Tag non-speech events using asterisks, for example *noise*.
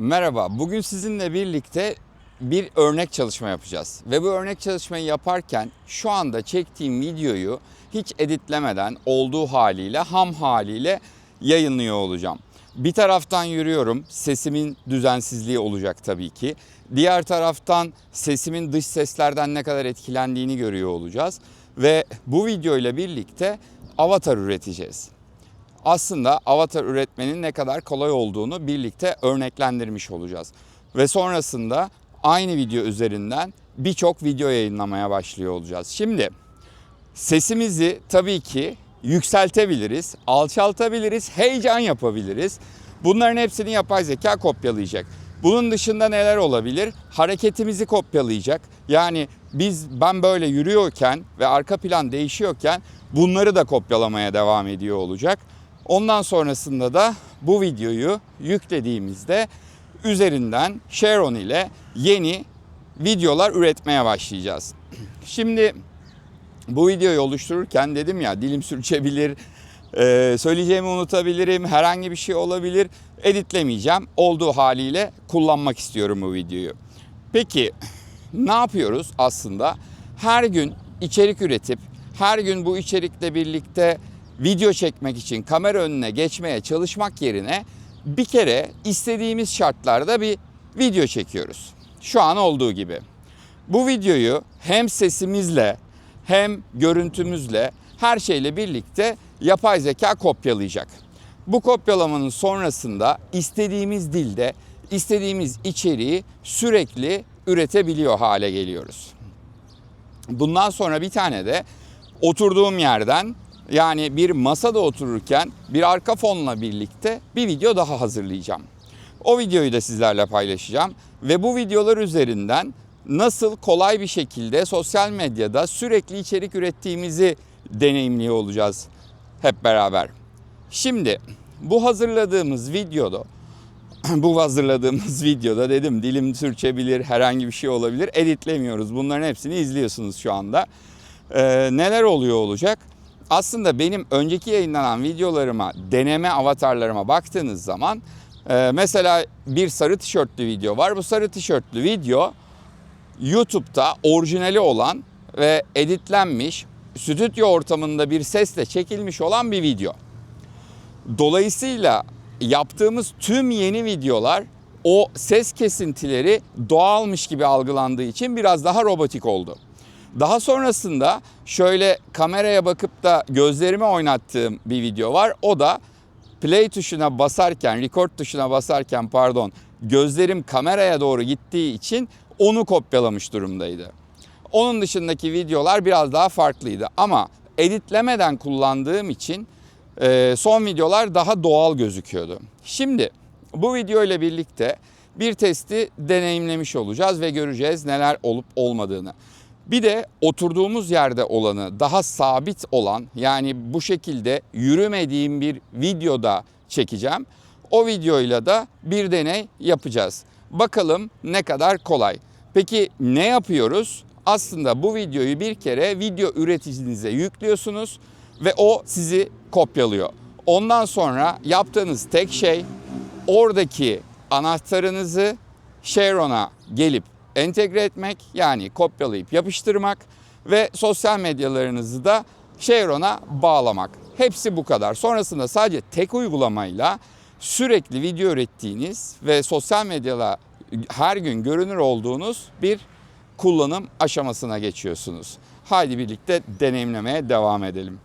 Merhaba, bugün sizinle birlikte bir örnek çalışma yapacağız. Ve bu örnek çalışmayı yaparken şu anda çektiğim videoyu hiç editlemeden olduğu haliyle, ham haliyle yayınlıyor olacağım. Bir taraftan yürüyorum, sesimin düzensizliği olacak tabii ki. Diğer taraftan sesimin dış seslerden ne kadar etkilendiğini görüyor olacağız. Ve bu video ile birlikte avatar üreteceğiz aslında avatar üretmenin ne kadar kolay olduğunu birlikte örneklendirmiş olacağız. Ve sonrasında aynı video üzerinden birçok video yayınlamaya başlıyor olacağız. Şimdi sesimizi tabii ki yükseltebiliriz, alçaltabiliriz, heyecan yapabiliriz. Bunların hepsini yapay zeka kopyalayacak. Bunun dışında neler olabilir? Hareketimizi kopyalayacak. Yani biz ben böyle yürüyorken ve arka plan değişiyorken bunları da kopyalamaya devam ediyor olacak. Ondan sonrasında da bu videoyu yüklediğimizde üzerinden Sharon ile yeni videolar üretmeye başlayacağız. Şimdi bu videoyu oluştururken dedim ya dilim sürçebilir, e, söyleyeceğimi unutabilirim, herhangi bir şey olabilir. Editlemeyeceğim. Olduğu haliyle kullanmak istiyorum bu videoyu. Peki ne yapıyoruz aslında? Her gün içerik üretip her gün bu içerikle birlikte video çekmek için kamera önüne geçmeye çalışmak yerine bir kere istediğimiz şartlarda bir video çekiyoruz. Şu an olduğu gibi. Bu videoyu hem sesimizle hem görüntümüzle her şeyle birlikte yapay zeka kopyalayacak. Bu kopyalamanın sonrasında istediğimiz dilde istediğimiz içeriği sürekli üretebiliyor hale geliyoruz. Bundan sonra bir tane de oturduğum yerden yani bir masada otururken bir arka fonla birlikte bir video daha hazırlayacağım. O videoyu da sizlerle paylaşacağım ve bu videolar üzerinden nasıl kolay bir şekilde sosyal medyada sürekli içerik ürettiğimizi deneyimliyor olacağız hep beraber. Şimdi bu hazırladığımız videoda *clears throat* bu hazırladığımız videoda dedim dilim sürçebilir, herhangi bir şey olabilir. Editlemiyoruz. Bunların hepsini izliyorsunuz şu anda. Ee, neler oluyor olacak? Aslında benim önceki yayınlanan videolarıma, deneme avatarlarıma baktığınız zaman e, mesela bir sarı tişörtlü video var. Bu sarı tişörtlü video YouTube'da orijinali olan ve editlenmiş, stüdyo ortamında bir sesle çekilmiş olan bir video. Dolayısıyla yaptığımız tüm yeni videolar o ses kesintileri doğalmış gibi algılandığı için biraz daha robotik oldu. Daha sonrasında şöyle kameraya bakıp da gözlerimi oynattığım bir video var. O da play tuşuna basarken, record tuşuna basarken pardon, gözlerim kameraya doğru gittiği için onu kopyalamış durumdaydı. Onun dışındaki videolar biraz daha farklıydı ama editlemeden kullandığım için e, son videolar daha doğal gözüküyordu. Şimdi bu video ile birlikte bir testi deneyimlemiş olacağız ve göreceğiz neler olup olmadığını. Bir de oturduğumuz yerde olanı daha sabit olan yani bu şekilde yürümediğim bir videoda çekeceğim. O videoyla da bir deney yapacağız. Bakalım ne kadar kolay. Peki ne yapıyoruz? Aslında bu videoyu bir kere video üreticinize yüklüyorsunuz ve o sizi kopyalıyor. Ondan sonra yaptığınız tek şey oradaki anahtarınızı Sharon'a gelip entegre etmek yani kopyalayıp yapıştırmak ve sosyal medyalarınızı da Sharon'a bağlamak. Hepsi bu kadar. Sonrasında sadece tek uygulamayla sürekli video ürettiğiniz ve sosyal medyada her gün görünür olduğunuz bir kullanım aşamasına geçiyorsunuz. Haydi birlikte deneyimlemeye devam edelim.